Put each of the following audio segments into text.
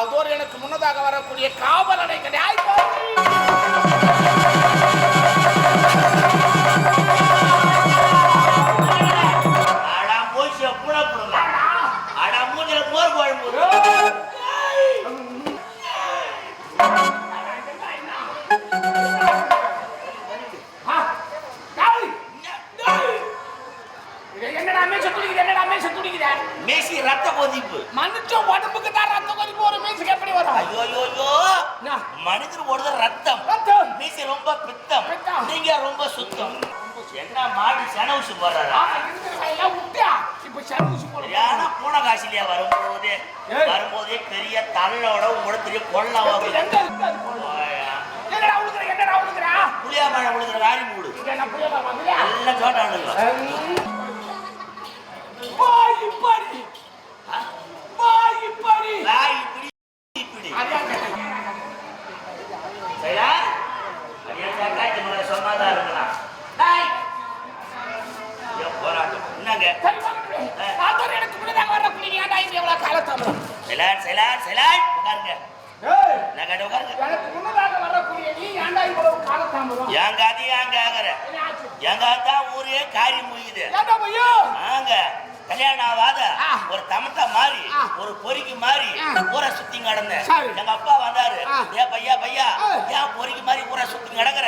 அதோடு எனக்கு முன்னதாக வரக்கூடிய காவலனை கிடையாது ஓடுது ரத்தம். மீசி ரொம்ப பித்தம். நீங்க ரொம்ப சுத்தம் என்ன மாடி செனவுசு போடுறாரா. சரியான பூனை காசிலியா வரும்போதே. வரும்போதே பெரிய தலையோட உங்களோட பெரிய கொள்ளை எங்க வாங்க இருக்கு அது போடு. என்னடா உழுகுற, என்னடா உழுகுற? புளியா மழை விழுகிற வாரி மூடு நான் புளிய செலான் செலான் உட்காருங்க. கேட்ட உட்காருங்க. முன்னதாக வரக்கூடிய நீ ஏன்டா இவ்வளவு தான் ஊரே காரி பையோ? ஆங்க. கல்யாணம் ஆகாத. ஒரு தமட்டா மாறி. ஒரு பொறிக்கு மாறி. ஊரை சுத்தி கிடந்தேன் சரி. எங்க அப்பா வந்தாரு ஆ. ஏ பையா பையா. ஏன் பொறிக்கு மாதிரி ஊரை சுத்தி கிடக்குற.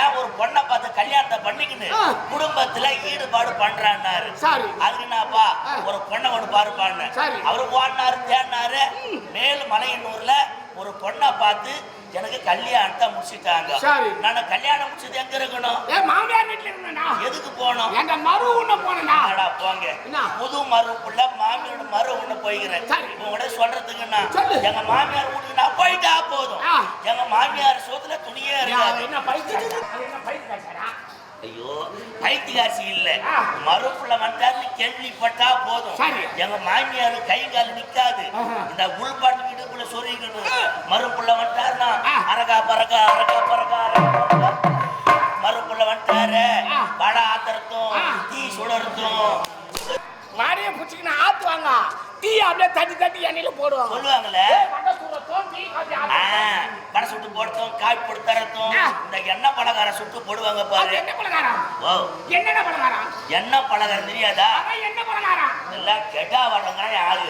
ஏன் ஒரு பொண்ணை பார்த்து கல்யாணத்தை பண்ணிக்கின்னு. குடும்பத்துல ஈடுபாடு பண்றான்னாரு. அதுக்கு என்னப்பா. ஒரு பொண்ணை ஒன்று பாருப்பான்னு. அவரு ஓடினாரு தேடினாரு மேல் மலையனூர்ல ஒரு பொண்ணை பார்த்து எனக்கு கல்யாணத்தை முடிச்சிட்டாங்க. நான் கல்யாணம் முடிச்சது எங்க இருக்கணும் ஏன் மாமியார் வீட்டுல இருந்தேனா? எதுக்கு போனோம் எங்க மறு உண்ண போனேனா? அடா போங்க? புது மருப்புள்ள மாமியோட மரு ஒண்ணு போய்க்கிறேன் சரி. உங்கள்கிட்ட சொல்றதுக்குன்னா. எங்க மாமியார் வீட்டுக்கு நான் போயிட்டா போதும். எங்க மாமியார் சோத்துல துணியே இருக்காது? ஐயோ பைத்தியகாசி இல்ல. மருப்புள்ள வந்தாருன்னு கேள்விப்பட்டா போதும். எங்க மாமியார் கை கால் நிக்காது. இந்த உள்பாட்டு வீட்டுக்குள்ள சொருகிக்கணும் மருப்புள்ள வந்துட்டாருன்னா ஆ. அரகா பறக்கா அரகா பறக்கா அரகா ஆத்திரத்தும் ஆ. தீ சுடர்த்தும். மாடியை புடிச்சுக்கின்னு ஆத்துவாங்க டீ அப்படியே தட்டி தட்டி எண்ணெயில போடுவாங்க. சொல்லுவாங்கல்ல ஏய், வடை சுடுறதும், டீ காஃபி ஆ, ஆத்துறதும். படை சுட்டு போடுறதும் காய் போட்டு தரத்தும். இந்த எண்ணெய் பலகாரம் சுட்டு போடுவாங்க பாரு. என்ன பலகாரம்? ஓ. என்னென்ன பலகாரம்? எண்ணெய் பலகாரம் தெரியாதா? என்ன பலகாரம்? இல்ல கெட்டா வடங்க யாரு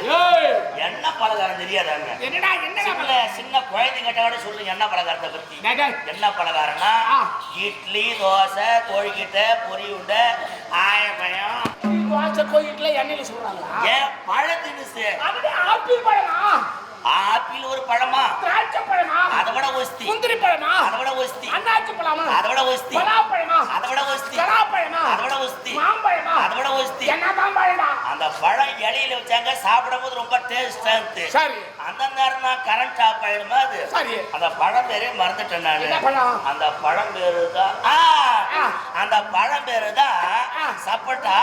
எண்ணெய் பலகாரம் தெரியாதாங்க? என்னடா என்னடா சின்ன பலகாரம்? சின்ன குழந்தைங்கிட்ட கூட சொல்லு எண்ணெய் பலகாரத்தை பத்தி. எண்ணெய் பலகாரம்னா. இட்லி தோசை கோழிக்கிட்ட பொரி உண்டை ஆயப்பயம் தோசை, கோயில்ல எண்ணெயில சுடுறாங்களா? ஏன் பழ தினுசு அதுதான் ஆப்பிள் பழமா? ஆப்பிள் ஒரு பழமா? திராட்சை பழமா? அதை விட ஒஸ்தி. முந்திரி பழமா? அதை விட ஒஸ்தி. அன்னாச்சி பழமா? அதை விட ஒஸ்தி. பலாப்பழமா அதை விட ஒஸ்தி. பலாப்பழமா அதை விட ஒஸ்தி. மாம்பழமா அதை விட ஒஸ்தி. என்னதான் பழடா அந்த பழம் இலையில வச்சாங்க சாப்பிடும் போது ரொம்ப டேஸ்டா இருந்து சரி. அந்த நேரம் தான் கரண்ட் ஆஃப் ஆயிடுமா அது? சரி. அந்த பழம் பேரே மறந்துட்டேன் நானு. பழம்? அந்த பழம் பேரு தான். அந்த பழம் பேரு தான். சப்போட்டா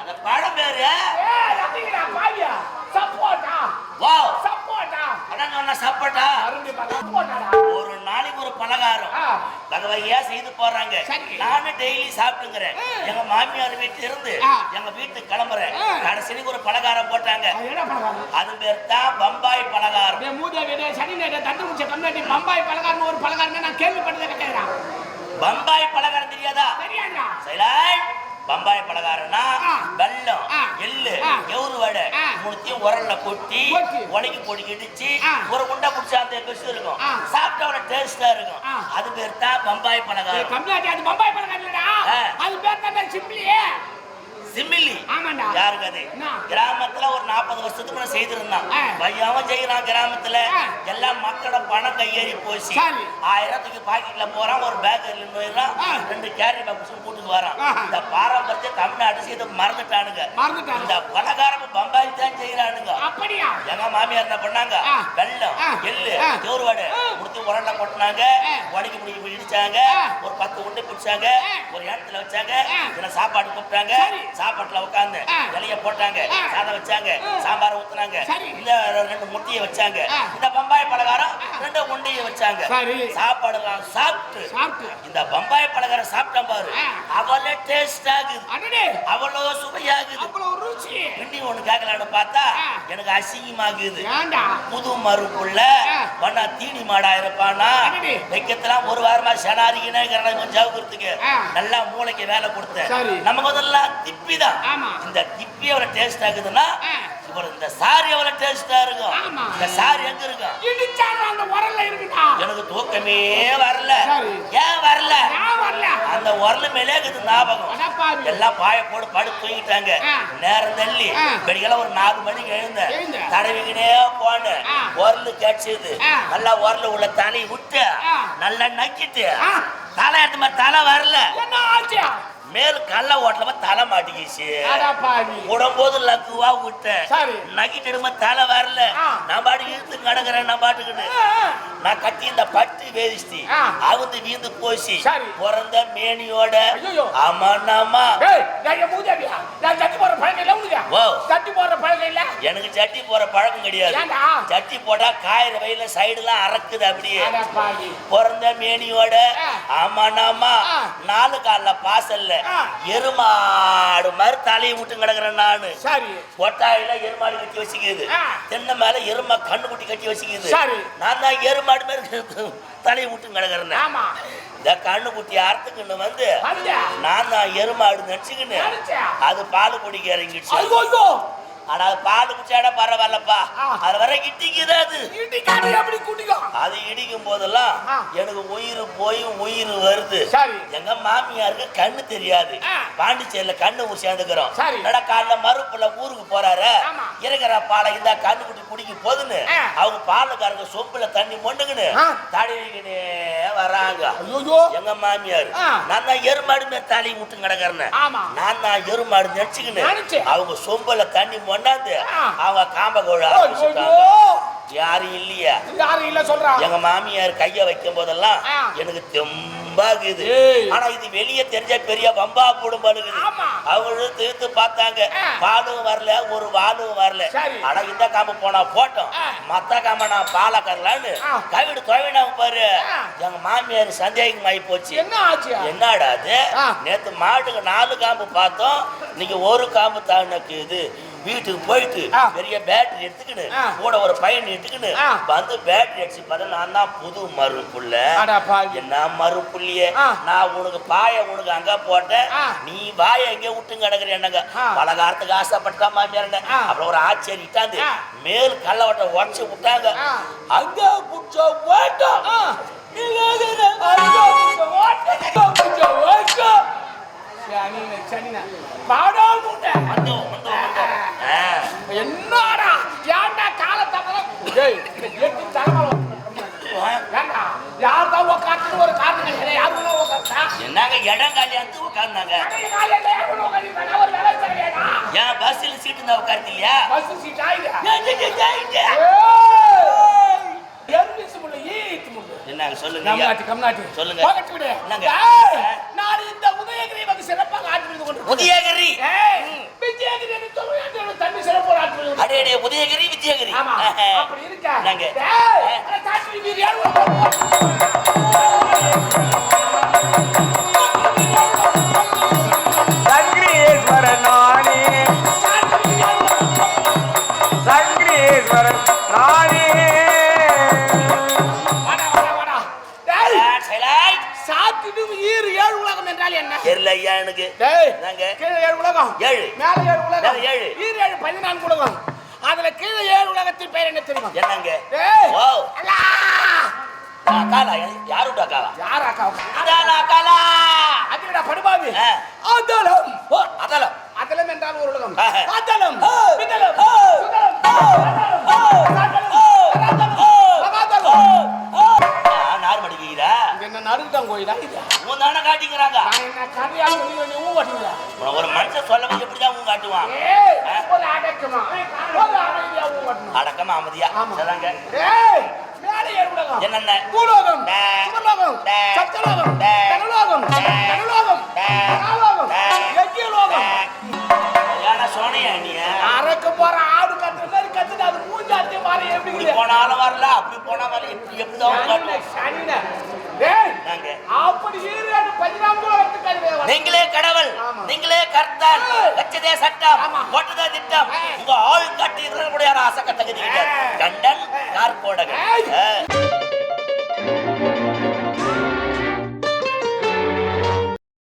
அந்த பழம் பேரு. சப்போட்டா. ஒரு நாளைக்கு ஒரு பலகாரம் செய்து போடுறாங்க சரி. நானும் டெய்லி சாப்பிட்டுங்கிறேன். எங்க மாமியார் வீட்டுல இருந்து. எங்க வீட்டுக்கு கிளம்புறேன். கடைசிக்கு ஒரு பலகாரம் போட்டாங்க அது பலகாரம்? பேர் தான் பம்பாய் பலகாரம் சனி நேரே, தண்டு முடிச்ச பம்பாய் பலகாரம்னு ஒரு பலகாரம்னா நான் கேள்விப்பட்டதே. பம்பாய் பலகாரம் தெரியாதா. சைலாய் பம்பாய் பலகாரம்னா. வெல்லம் ஆ. எள்ளு. எவுரு வடை. மூணுத்தையும் உரல்ல கொட்டி. உலக்கி பொடி இடிச்சு. ஒரு உண்டை குடிச்சா அந்த பெருசு இருக்கும் ஆ. சாப்பிட்டா அவ்வளவு டேஸ்டா இருக்கும். அது பேர் தான் பம்பாய் பலகாரம் பம்பாய் பலகாரம். அது பேர் தான்டா சிம்பிளி. சிமிலி ஆமாண்டா. யாருக்கு அது என்ன? கிராமத்துல ஒரு நாற்பது வருஷத்துக்கு செய்திருந்தான். பையாவும் செய்யறான் கிராமத்துல ஆ. எல்லாம் மக்களோட பணம் கையேறி போச்சு. ஆயிரத்துக்கு பாக்கெட்ல போறான் ஒரு பேக் போயிடறான். ரெண்டு கேரி பாக்ஸ் கூட்டுக்கு வரான் ஆஹா. இந்த பாரம்பரியத்தை தமிழ்நாடு செய்து மறந்துட்டானுங்க. இந்த பலகாரம் பம்பாய் தான் செய்யறானுங்க அப்படியா எங்க மாமியார் என்ன பண்ணாங்க ஆ. எள்ளு ஆ. முடித்து உரல்ல கொட்டினாங்க. உடக்கி பிடி இடிச்சாங்க. ஒரு பத்து உண்டை பிடிச்சாங்க. ஒரு இடத்துல வச்சாங்க. இதுல சாப்பாடு கூப்பிட்டாங்க. சாப்பாட்டுல உட்காந்து. இலைய போட்டாங்க. சாதம் வச்சாங்க. சாம்பார் ஊத்துனாங்க. இந்த ரெண்டு முட்டையை வச்சாங்க. இந்த பம்பாய் பலகாரம் ரெண்டு உண்டையை வச்சாங்க சரி. சாப்பாடுலாம் சாப்பிட்டு சாப்பிட்டு இந்த பம்பாய் பலகாரம் சாப்பிட்டேன் பாரு ஆ. அவ்வளோ டேஸ்ட் ஆகுது அடடே அவ்வளோ சுவையாகுது அவ்வளவு பூச்சி கிண்டி ஒண்ணு கேட்கலான்னு பார்த்தா. எனக்கு அசிங்கமாகுது புது மறுப்புள்ள. பண்ணா தீனி மாடா இருப்பானா? வைக்கத்தெல்லாம் ஒரு வாரமா செனாரிக்கினே கொஞ்சம் ஜவுக்கிறதுக்கு. நல்லா மூளைக்கு வேலை கொடுத்தேன். நம்ம முதல்ல திப்பி தான். இந்த திப்பி எவ்வளவு டேஸ்ட் ஆகுதுன்னா. இவர் இந்த சாரி எவ்வளவு டேஸ்டா இருக்கும். இந்த சாரி எங்க இருக்கும் எனக்கு தூக்கமே வரல அந்த உரல் மேலே இருக்குது ஞாபகம் எல்லாம் பாய போட்டு படுத்து தூங்கிட்டாங்க. நேரம் தள்ளி ஆ. வெடிக்கெல்லாம் ஒரு நாலு மணிக்கு எழுந்தேன் எழுந்த. தடவிக்கினே போனேன். உரல் கடிச்சது ஆ. நல்லா உரல் உள்ள தலை விட்டு. நல்லா நக்கிட்டு. தலை எடுத்த மாதிரி தலை வரல மேல் கல்ல ஓட்டலமா தலை மாட்டிக்கிச்சு. உடம்போது லக்குவா விட்டேன். நக்கிட்டு தலை வரல. நான் பாட்டு இழுத்து கிடக்குறேன் நான் பாட்டுக்கிட்டு. நான் கட்டி இந்த பட்டு வேதிச்சு. அவுந்து வீந்து போச்சு. பிறந்த மேனியோட பழக்கம் இல்ல எனக்கு சட்டி போற பழக்கம் கிடையாது. சட்டி போட்டா காயிற வயல சைடுலாம் அறக்குது அப்படியே. பிறந்த மேனியோட ஆ. ஆமாண்ணாமா ஆ. நாலு கால்ல பாசல்ல. எருமாடு மாதிரி தலையை விட்டு கிடக்குறேன் நானு. சரி. கொட்டாயில எருமாடு கட்டி வச்சுக்குது. தென்னை மேல எருமை கண்ணுக்குட்டி கட்டி வச்சுக்குது. சரி. நான் தான் எருமாடு மாதிரி தலையை விட்டு கிடக்குறேன் இந்த கண்ணுக்குட்டி அறுத்துக்கின்னு வந்து வந்து நான் தான் எருமாடு நினைச்சுக்கின்னு நினைச்சா? அது பால் குடிக்க இறங்கிடுச்சு. ஆனா அது பால் குடிச்சாட பரவாயில்லப்பா. அது வர அது இடிக்காது குடிக்கும் அது இடிக்கும் போதெல்லாம். எனக்கு உயிர் போய் உயிர் வருது எங்க மாமியாருக்கு கண்ணு தெரியாது. பாண்டிச்சேரியில கண்ணு ஊர் சேர்ந்துக்கிறோம் சரி. நட காலைல மறுப்புல ஊருக்கு போறாரு. இருக்கிற பாலை இந்த கண்ணு குட்டி குடிக்க போதுன்னு. அவங்க பாலுக்காரங்க சொம்புல தண்ணி மொண்டுங்கன்னு. தடவிக்கினே வராங்க எங்க மாமியார். நான் தான் எருமாடு மேல தலையை விட்டு கிடக்குறேன். நான் தான் எருமாடு நினைச்சுக்கின்னு நினைச்சு. அவங்க சொம்புல தண்ணி மொண்டாந்து ஆ. அவங்க காம்ப கோழ யாரும் இல்லையா யாரும் இல்ல சொல்றா எங்க மாமியார் கைய வைக்கும் போதெல்லாம். எனக்கு தெம்பாகுது ஏய். ஆனா இது வெளியே தெரிஞ்ச பெரிய பம்பா போடும் பழுகுது. அவங்களும் தீர்த்து பார்த்தாங்க. பாலும் வரல ஒரு வாலும் வரல. ஆனா இந்த காம்பு போனா போட்டோம். மத்த காம்ப நான் பாலை கரலான்னு. கவிடு துவைனாங்க பாரு. எங்க மாமியார் சந்தேகமாயி போச்சு என்ன ஆச்சு என்னடா அது. நேத்து மாட்டுக்கு நாலு காம்பு பார்த்தோம் இன்னைக்கு ஒரு காம்பு தானக்கு இது வீட்டுக்கு போயிட்டு. பெரிய பேட்டரி எடுத்துக்கின்னு ஆ. கூட ஒரு பையன் எடுத்துக்கின்னு ஆ. வந்து பேட்டரி அடிச்சு பார்த்தா நான் தான் புது மறுப்புள்ள என்ன மறுப்புள்ளியே. நான் உனக்கு பாய உனக்கு அங்க போட்டேன். நீ வாய எங்க விட்டு கிடக்குற என்னங்க. பலகாரத்துக்கு ஆசைப்பட்டா மாமியார். அப்புறம் ஒரு ஆச்சரிய இட்டாந்து ஆ. மேல் கல்லவட்ட உடச்சு விட்டாங்க. அங்க புடிச்ச ஓட்டம். சனின, சனின. வாடா முண்டை. வந்தோம் வந்தோம். என்னடா? ஏன்டா காலத்தப்பறம் ஏய் எட்டு தலைமலை ஏன்டா? யார் தான் உட்காந்து ஒரு காட்டு கிடையாது யாரும் உட்காந்தா என்னங்க இடம் காலியாந்து உட்காந்து செய்யடா ஏன் பஸ்ல சீட்டு இருந்தா உட்கார்ந்து இல்லையா? பஸ் சீட் முள்ள என்னங்க சொல்லுங்க. கம்நாட்டி கம்நாட்டி. சொல்லுங்க. என்னங்க? நான் இந்த உதயகிரி வந்து சிறப்பாக ஆட்சி கொண்டு உதயகிரி? அடே உதயகிரி வித்யகிரி. அப்படி இருக்கா? ஈர் ஏழு உலகம் என்றால் என்ன? தெரியல ஐயா எனக்கு. டேய் என்னங்க? கீழே ஏழு உலகம். ஏழு. மேல ஏழு உலகம். ஏழு. ஈர் ஏழு பதினான்கு உலகம். அதுல கீழே ஏழு உலகத்தின் பெயர் என்ன தெரியுமா? என்னங்க? டேய் ஓ அல்லா அக்காலா? யாருடா அக்காலா யார் அக்கா? அதால அக்காலா. அதுலடா படுபாவி. அதலம். ஓ அதல அதலம் என்றால் ஒரு உலகம். ஆஹா. அதலம். ஆ. நடுதான் கோயிலா இது உன் தானே காட்டிக்கிறாங்க. என்ன கதையா நீ ஒரு மனுஷன் சொல்ல எப்படிதான் காட்டுவான். ஒரு அடக்கமா. ஒரு அமைதியா ஊ அடக்கமா என்னென்ன? பூலோகம் டே. தனுலோகம். தனுலோகம் டே. யஜ்யலோகம். ஏன்னா சோனியா நீ அறக்க போற ஆடு கத்துற மாதிரி கத்துட்டு அது மூஞ்சாத்தி எப்படி? போனாலும் வரல அப்படி போனா வரல எப்படி உங்க சனின, காட்டுவான் சனின. டேய், நாங்க அப்படி ஈரேழு பதினான்கு உலகத்துக்கு அது வேணும். நீங்களே கடவுள் ஆமா. நீங்களே கர கர்த்தன் வச்சதே சட்டம். போட்டதே திட்டம். உங்க ஆள் கட்டி கூட யாரும் அசக்க தகுதி கிடையாது ஆ. கண்டன் கார்கோடகன்.